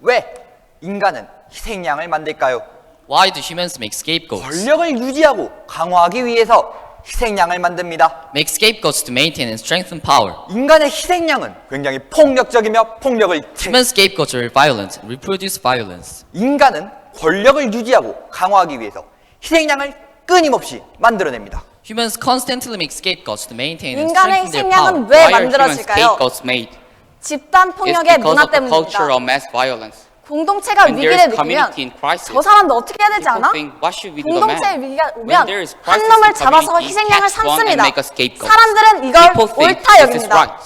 왜 인간은 희생양을 만들까요? Why do humans make scapegoats? 권력을 유지하고 강화하기 위해서 희생양을 만듭니다. Make scapegoats to maintain and strengthen power. 인간의 희생양은 굉장히 폭력적이며 폭력을 체- Human scapegoats are violent and reproduce violence. 인간은 권력을 유지하고 강화하기 위해서 희생양을 끊임없이 만들어냅니다. Humans constantly make scapegoats to maintain and 인간의 strengthen their power. 희생양은 왜 Why are human 만들어질까요? scapegoats made? 집단 폭력의 문화 때문입니다. of mass violence. 공동체가 위기를 느끼면 저 사람도 어떻게 해야 되지 않아? think, what should we do the 공동체의? 위기가 오면 there is 한 놈을 잡아서 희생양을 삼습니다. make a scapegoat. 사람들은 이걸 옳다 여깁니다.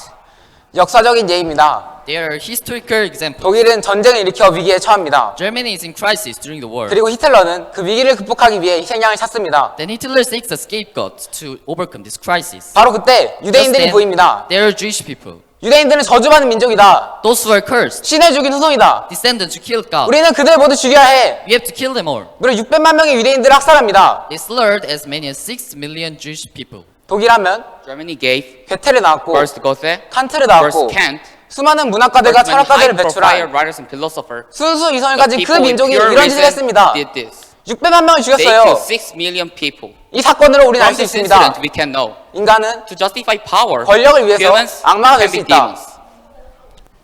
역사적인 예입니다. They are historical examples. 독일은 전쟁을 일으켜 위기에 처합니다. Germany is in crisis during the war. 그리고 히틀러는 그 위기를 극복하기 위해 희생양을 찾습니다. Then Hitler seeks a scapegoat to overcome this crisis. 바로 그때 유대인들이 then, 보입니다. They are Jewish people. 유대인들은 저주받는 민족이다. Those who are cursed, 신을 죽인 후손이다. descendants who killed God. 우리는 그들 모두 죽여야 해. We have to kill them all. 무려 600만 명의 유대인들을 학살합니다. They slaughtered as many as 6 million Jewish people. 독일 하면 Germany gave 괴테를 낳았고 first Goethe, 칸트를 first 낳았고 Kant, 수많은 문학가들과 first many 철학가들을 high-profile 배출한 writers and philosophers. 순수 이성을 가진 그 민족이 이런 짓을 했습니다. did this. 600만 명을 They 죽였어요. killed six million people. 이 사건으로 우리는 알 From 수 this 있습니다. incident, we can know. 인간은 To justify power, 권력을 위해서 humans 악마가 can 될수 be 있다. demons.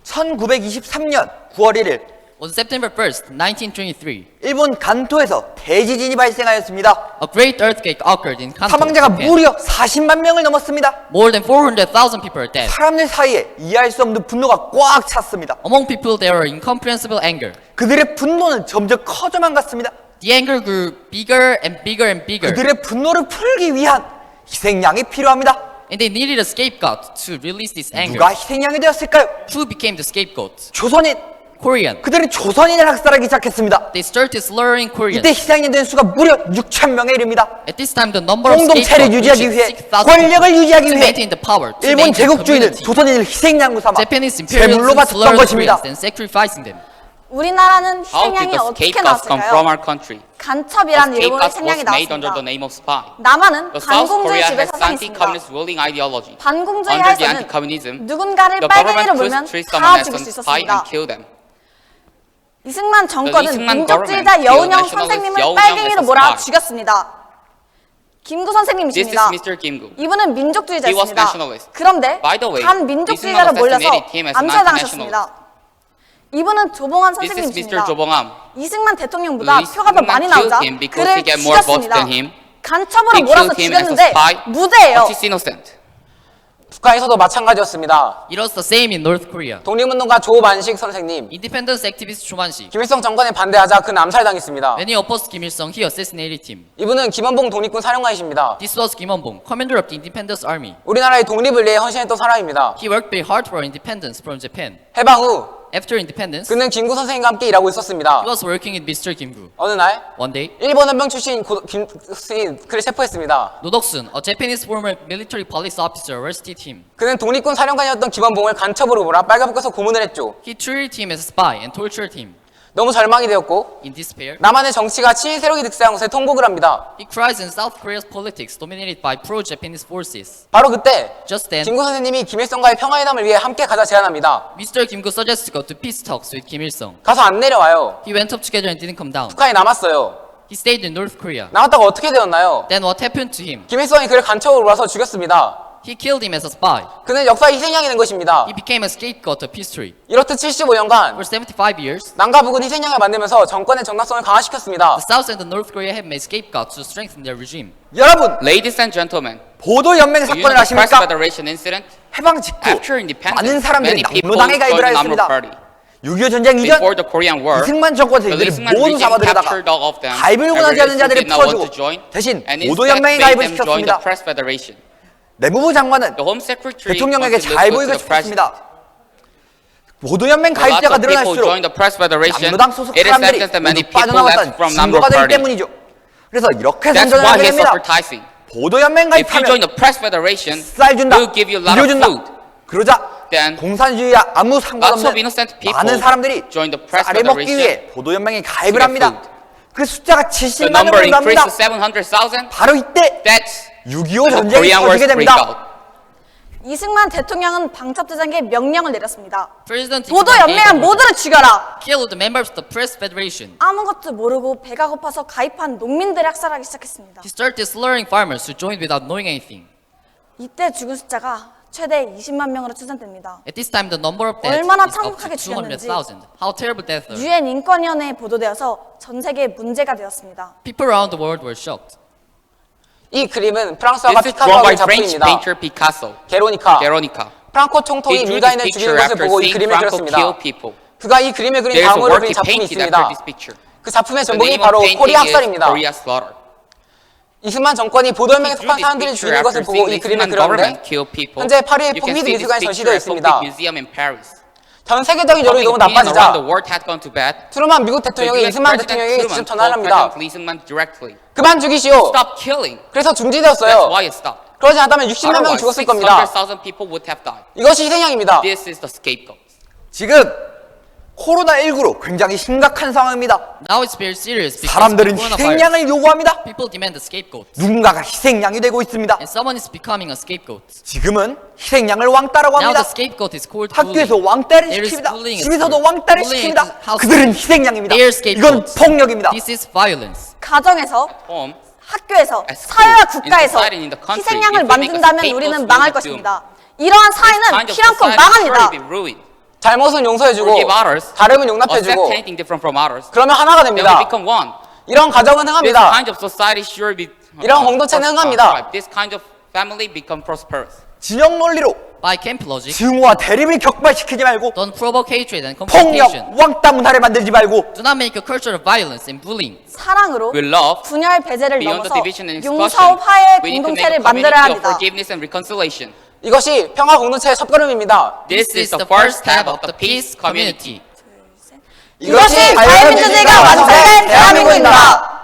1923년 9월 1일 On September 1st, 1923, 일본 간토에서 대지진이 발생하였습니다. a great earthquake occurred in Kanto, 사망자가 Japan. 무려 40만 명을 넘었습니다. More than 400,000 people are dead. 사람들 사이에 이해할 수 없는 분노가 꽉 찼습니다. Among people, there are incomprehensible anger. 그들의 분노는 점점 커져만 갔습니다. The anger grew bigger and bigger and bigger. 그들의 분노를 풀기 위한 희생양이 필요합니다. And they needed a scapegoat to release this anger. 누가 희생양이 되었을까요? Who became the scapegoat? 조선인. Korean. 그들은 조선인을 학살하기 시작했습니다. They started slaughtering Koreans. 이때 희생양이 된 수가 무려 6천 명에 이릅니다. At this time, the number of 공동체를 유지하기 위해 6,000 권력을 유지하기 to 위해 maintain the power, to 일본 제국주의는. 조선인을 희생양으로 삼아 Japanese 제물로 바쳤던 것입니다. And sacrificing them. 우리나라는 How did 희생양이 the 어떻게 scapegoats come from 나왔을까요? our country? 간첩이란 The 이름으로 scapegoat 희생양이 was made under 나왔습니다. the name of spy. 남한은 The South 반공주의 Korea 집에 has 사상이 있습니다. anti-communist ruling ideology. 반공주의 Under the 하에서는 anti-communism, 누군가를 the 빨갱이로 government 물면 treats 다 죽일 수 spy 있었습니다. and kill them. 이승만 정권은 이승만 민족주의자 government 여운형 killed 선생님을 nationalist 빨갱이로 여운형 몰아 as a spy. 죽였습니다. 김구 This is 선생님이십니다. Mr. Kim Gu. 이분은 He was 민족주의자였습니다. nationalist. 그런데 By the way, 반 민족주의자로 이승만 몰려서 assassinated him as an 암살당하셨습니다. 이분은 조봉환 This is Mr. 선생님이십니다. 조봉암. 이승만 대통령보다 Lee 표가 더 많이 나오자 killed him because 그를 he got more votes 죽였습니다. than him. 간첩으로 He 몰아서 killed him as a 죽였는데 spy, 무죄예요. but he's innocent. 북한에서도 마찬가지였습니다. It was the same in North Korea. 독립운동가 조만식 선생님, Independence activist Man-sik. 김일성 정권에 반대하자 그는 암살당했습니다. When he opposed Kim Il-sung, he assassinated him. 이분은 김원봉 독립군 사령관이십니다. This was Kim Won-bong, commander of the Independence Army. 우리나라의 독립을 위해 헌신했던 사람입니다. He worked very hard for independence from Japan. 해방 후 After independence, 그는 김구 선생님과 함께 일하고 있었습니다. he was working with Mr. Kim-gu. 어느 날 One day, 일본 헌병 출신 고, 김 선생이 그를 체포했습니다. No Dok-sun, a Japanese former military police officer, arrested him. 그는 독립군 사령관이었던 김원봉을 간첩으로 몰아 빨간북에서 고문을 했죠. He treated him as a spy and tortured him. 너무 절망이 되었고 In despair, 남한의 정치가 친일 세력이 득세한 곳에 통곡을 합니다. he cries in South Korea's politics dominated by pro-Japanese forces. 바로 그때 Just then, 김구 선생님이 김일성과의 평화회담을 위해 함께 가자 제안합니다. Mr. Kim-gu suggests to go to peace talks with Kim Il-sung. 가서 안 내려와요. He went up together and didn't come down. 북한에 남았어요. He stayed in North Korea. 나왔다가 어떻게 되었나요? Then what happened to him? 김일성이 그를 간첩으로 몰아서 죽였습니다. He killed him as a spy. 그는 역사의 희생양이 된 것입니다. He became a scapegoat of history. 이렇듯 75년간 For 75 years, 남과 북은 희생양을 만들면서 정권의 정당성을 강화시켰습니다. the South and the North Korea have made scapegoats to strengthen their regime. 여러분 Ladies and gentlemen, 보도연맹 do you 사건을 know the Press 아십니까? Federation incident? 해방 직후 After 많은 사람들이 many people 남로당에 가입을 joined the Namro 하였습니다. Party. 6.25 전쟁 이전 Before the Korean War, 이승만 정권 the 세력들이 Iseman 모두 regime 잡아들여다가 captured all of them. 가입을 원하지 않는 자들을 풀어주고 대신 보도연맹에 가입을 시켰습니다. Press Federation. 내무부 장관은 대통령에게 잘 보이고. 싶었습니다. 보도연맹 Lots 가입자가 늘어날수록. 남로당 소속 사람들이 Namro 증거가 되기. 때문이죠. 그래서 이렇게 That's 선전을 why 하게 he's 됩니다. 보도연맹 가입하면 쌀 준다, 비료 준다. 그러자 공산주의와 아무 상관없는 많은 사람들이 쌀을 먹기 위해 보도연맹에 가입을 합니다. 그 숫자가 The 70만 number 명으로 increased 갑니다. to 700,000. 바로 이때 6.25 the 전쟁이 Korean 터지게 됩니다. 이승만 대통령은 방첩대장에게 명령을 내렸습니다. President 보도 연맹한 모두를 죽여라. the members of the Press Federation. 아무것도 모르고 배가 고파서 가입한 농민들을 학살하기 시작했습니다. He started slaughtering farmers who joined without knowing anything. 이때 죽은 숫자가 최대 20만 명으로 추산됩니다. At this time, the number of deaths 얼마나 is up to 참혹하게 죽였는지. 200,000. How terrible death are. 유엔 인권위원회에 보도되어서 전 세계에 문제가 되었습니다. People around the world were shocked. 이 그림은 프랑스화가 This is drawn French 작품입니다. painter Picasso. 게로니카. Guernica. 프랑코 총통이 drew 유다인을 죽이는 picture 것을 after 보고 이 seeing 그림을 Franco 그렸습니다. people. 그가 이 그림을 그린 There is a 다음으로 work 그린 he 작품이 painted 있습니다. after this picture. 그 작품의 The name 바로 painting 코리아 is 학살입니다. Korea Slaughter. 이승만 정권이 보도연맹에 He drew 속한 this picture 죽이는 것을 보고 seeing 이 the 그림을 그렸는데 kill people. 현재 파리의 You can this 미술관에 picture 전시되어 at 있습니다. Pompidou Museum in Paris. 전 세계적인 여론이 너무 나빠지자 world had gone to bed. 트루만 미국 대통령이 이승만 President 대통령에게 Truman 직접 전화를 합니다. President Eastman directly, 그만 죽이시오. stop killing. 그래서 That's 중지되었어요. why it stopped. 그러지 않다면 60만 명이 죽었을 겁니다. 600,000 people would have died. 이것이 희생양입니다. This is the scapegoat. 지금 코로나19로 굉장히 심각한 상황입니다. Now it's very serious because of the 사람들은 coronavirus. 희생양을 요구합니다. People demand a scapegoat. 누군가가 희생양이 되고 있습니다. And someone is becoming a scapegoat. 지금은 희생양을 왕따라고 Now 합니다. the scapegoat is called 학교에서. 왕따를 There is 시킵니다. bullying 집에서도. 왕따를 Bullying 시킵니다. house. 그들은 희생양입니다. They are 이건 scapegoats. 폭력입니다. This is violence. 가정에서, Home, 학교에서, At school, 사회와 국가에서 society, in the country, 희생양을 if we make a 만든다면 scapegoat, 우리는 we 망할 will 것입니다. 이러한 사회는 kind of 피랑껏 society 망합니다. surely be ruined. 잘못은 용서해주고 Forgive others. 다름은 용납해주고 anything different from others. 그러면 하나가 Then we 됩니다. become one. 이런 가정은 This 흥합니다. kind of society sure be 이런 공동체는 흥합니다. This kind of family become prosperous. 진영 논리로 By camp logic, 증오와 대립을 격발시키지 말고 don't provoke hatred and 폭력, confrontation. 왕따 문화를 만들지 말고 Do not make a culture of violence and bullying. 사랑으로 With love, 분열 배제를 beyond the 넘어서 division and 용서 expulsion, 화해 we need to make 공동체를 a 만들어야 of 합니다. forgiveness and reconciliation. 이것이 평화 공동체의 첫걸음입니다. This is the first step of the peace community. 이것이 자유민주주의가 완성된 대한민국입니다.